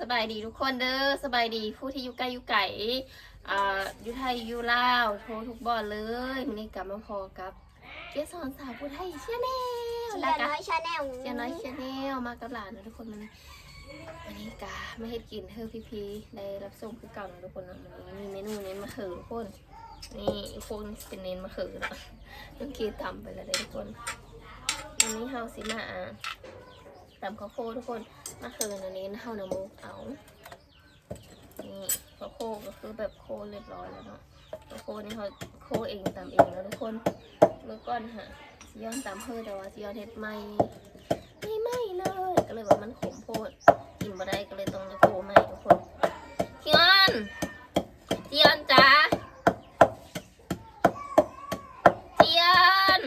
สบายดีทุกคนเด้อสบายดีผู้ที่อยู่ใกล้อยู่ไกลอ่าอยู่ไทยอยู่ลาวโทรทุกบอนเลยมันนี้กลับมาพอกับ เกสอนสาวผู้ไทยเชียแนลเชีแล้วยร์ก็น้อยชาแนลเชียน้อยเชียแนลมากับหลานนะทุกคนมันวันนี้กาไม่เห็ดกินเธอพี่พีได้รับส่งคือเก่านะทุกคนนะวันนี้มีเมนูเน้นมะเขือทุกคนนี่อีกพวกนี้เป็นเน้นมะเขือนะต้องกีตำไปแล้วเด้อทุกคนวันนี้เฮาสิมาอ่าตำข้าวโพดทุกคน มาคืนอันนี้เท่าน้ำมูกเอา นี่พอโคก็คือแบบโคเรียบร้อยแล้วเนาะพอโคนี่เขาโคเองตามเองแล้วทุกคนเมื่อก่อนฮะย้อนตามเพื่อแต่ว่าย้อนเฮ็ดไม่ไม่ไม่เลยก็เลยแบบมันขมโพดกินมาได้ก็เลยต้องโคใหม่ทุกคนจียอนจียอนจ้าจียอน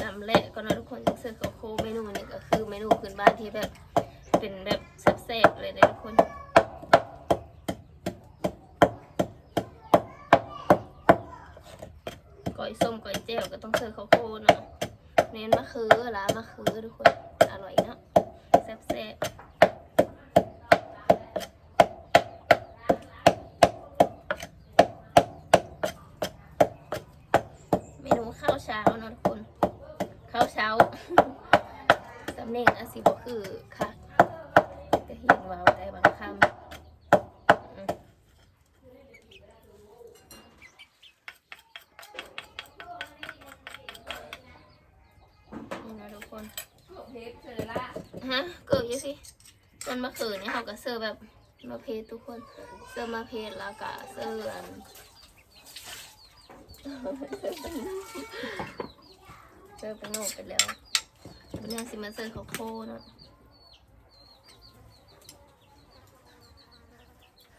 จำแหละก็นะทุกคนเสื้อเขาโคเมนูนี้ก็คือเมนูพื้น บ้านที่แบบเป็นแบบแซ่บๆเลยนะทุกคนก้อยส้มก้อยเจียวก็ต้องเจอเขาโคเนาะเน้นมะเขือร้านมะเขือทุกคนอร่อยเนาะแซ่บๆเมนูข้าวเช้าเนาะทุกคน ข้าวเช้า สำเนียงอาสิบคือค่ะก็เห็นว่าได้บางคำอืมนี่นะทุกคนฮะเกิดยังสิจนมาเขือนี่เขาก็เสิร์ฟแบบมาเพจทุกคน เสิร์ฟมาเพจแล้วก็เสิร์ฟอันเสิร์ฟเป็นโนกไปแล้ววันนี้สิมาเสิร์ฟข้าวโพดเนาะ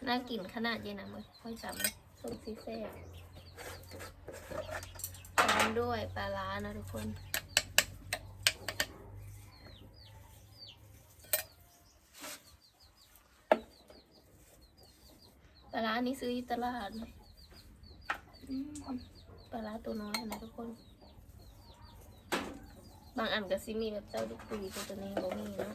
น่ากินขนาดเย็นนะมึงค่อยจำเลยส้มซีแซ่บพร้อมด้วยปลาร้านะทุกคน ปลาอันนี้ซื้อที่ตลาดปลาตัวน้อยนะทุกคน บางอันก็ซิมีแบบเจ้าดุกปุยตัวตัวนี้ก็มีเนาะ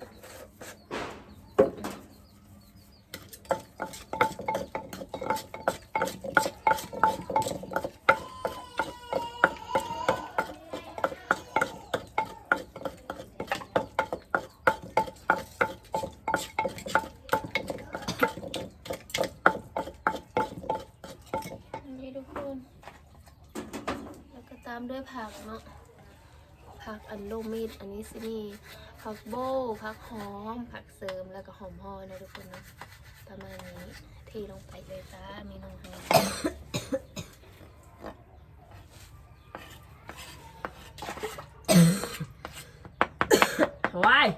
นี่ทุกคน แล้วก็ตาม ด้วยผักเนาะผักอันโลมิดอันนี้สิมีผักโบผักหอม ผักเสริมแล้วก็หอมหอนะทุกคนนะประมาณนี้เทลงไปเลยจ้ามีน้องหอมว้าย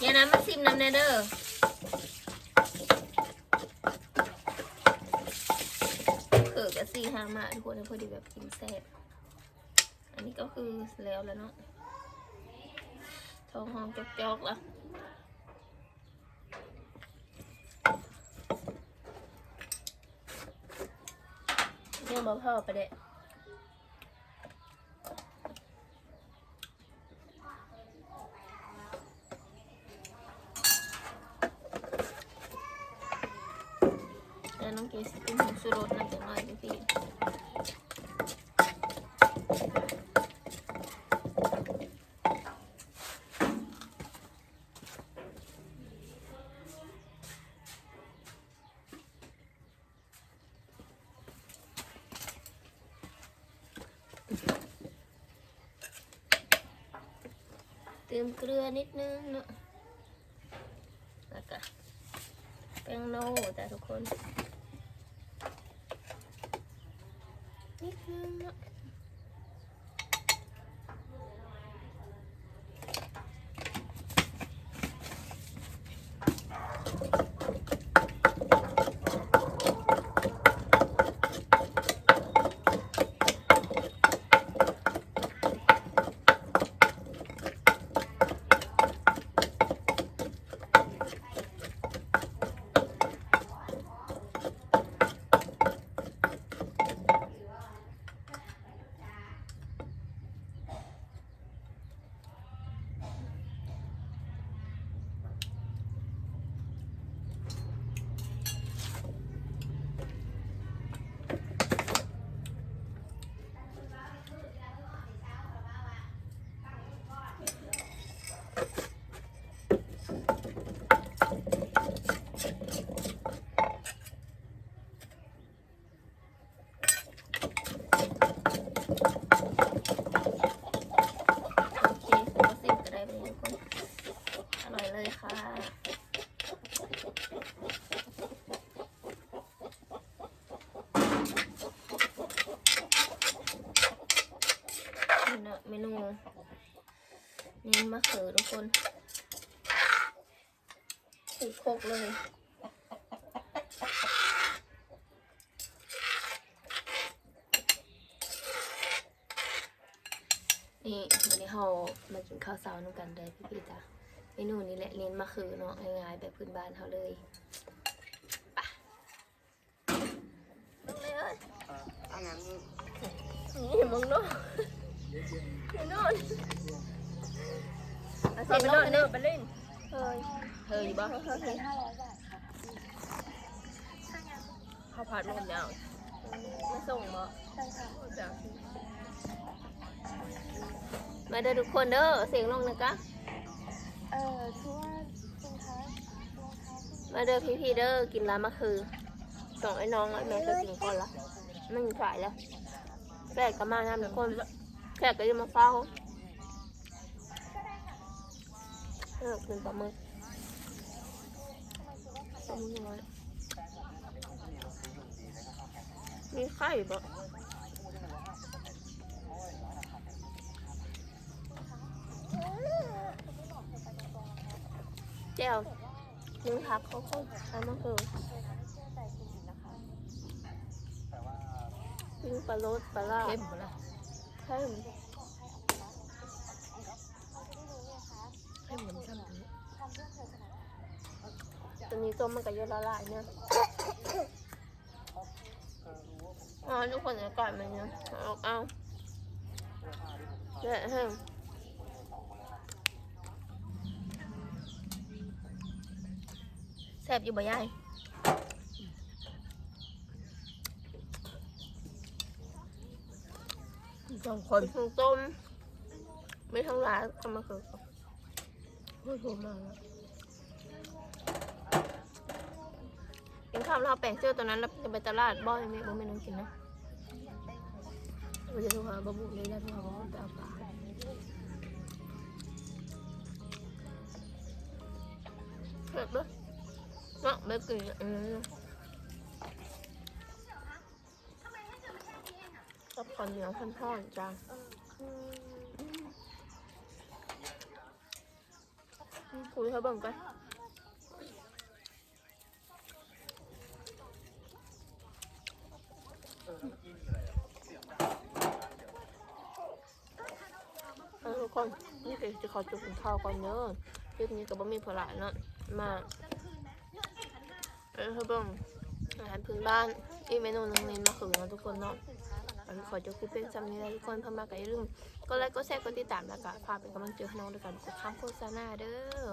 อย่าน้ำมาซิม น้ำเด้อเขือกระซี่ห้ามาทุกคนให้พอดีแบบกินแซ่บอันนี้ก็คือแล้วแล้วเนาะทองหอมจอกๆแล้วเรื่องมะพร้าวไปเด็แล้วน้องเกสกินหมู สุรสนั่นจะน้อยพี่เติมเกลือนิดนึงเนาะแล้วก็แป้งโน่จ้ะทุกคนดนึงเนาะ ทุกคนถูกโคกเลยนี่วันนี้เรามากินข้าวเช้าน้ำกันเลยพี่ๆจ้ะเมนูนี้แหละเน้นมาคือเนาะง่ายๆแบบพื้นบ้านเขาเลยไปลงเลยเอ้ยถ้างั้นนี่มึงเนาะ เอาเสียงไปนอนเนาะไปเล่นเฮ้ยเฮ้ยบ้าห้าร้อยบาทค่ะข้าวผัดหมดแล้วไม่ส่งบ่ใช่ค่ะมาเด้อทุกคนเด้อเสียงลงนะกะเอ่อคือว่าคุณคะรองเท้าคุณมาเด้อพี่ๆเด้อกินร้านมะคือส่งไอ้น้องไอ้แม่ก็กินก่อนละมันสายแล้วแขกก็มานะทุกคนแขกก็จะมาเฝ้า เออกินปลาหมึกปลาหมึกน้อยมีไข่บ่แจ่วนึ่งผักเขาเขาทำมะคือเชื่อใจคุณอยู่นะคะปิ้งปลาโรสปลาล่าเข้มหมดละเข้ม เขาไม่รู้ไงคะเข้มเหมือนช่ำนี้ทำเพื่อเธอขนาดนั้นตัวนี้ต้มมันก็เยอะละลายเนี่ยอ๋อทุกคนจะก่อนมันเนี่ยเอาเอาเละแห้งแซ่บอยู่บ่ยายสองคคนนทั้งต้ม ไม่ทั้งร้านทำมาคือ พูดถูกมากแล้วกินข้าวเราแป้งเสื้อตัวนั้นแล้วจะไปตลาดบ่อยไหมบ่ไม่น้องกินนะเราจะโทรหาบะบุเลยได้โทรหาบะบุจะเอาปลาเผ็ดด้วยนะไม่กินอืมชอบคนเหนียวทอดๆจ้า คุยเขาเบิ่งไปเอาทุกคนนี่คือจะขอจุกข้าวก่อนเนอะคลิปนี้ก็บ่มีผลายเนาะมาเออเขาเบิ่งอาหารพื้นบ้านอีกเมนูหนึงเน้มาคือเนะทุกคนเนาะ ขอจบคลิปเป็นสำนี้แล้วทุกคนพามากับอย่าลืมก็ไลค์ก็แชร์ก็ติดตามแล้วก็ฝากเป็นกำลังใจให้น้องด้วยกันกดข้ามโฆษณาเด้อ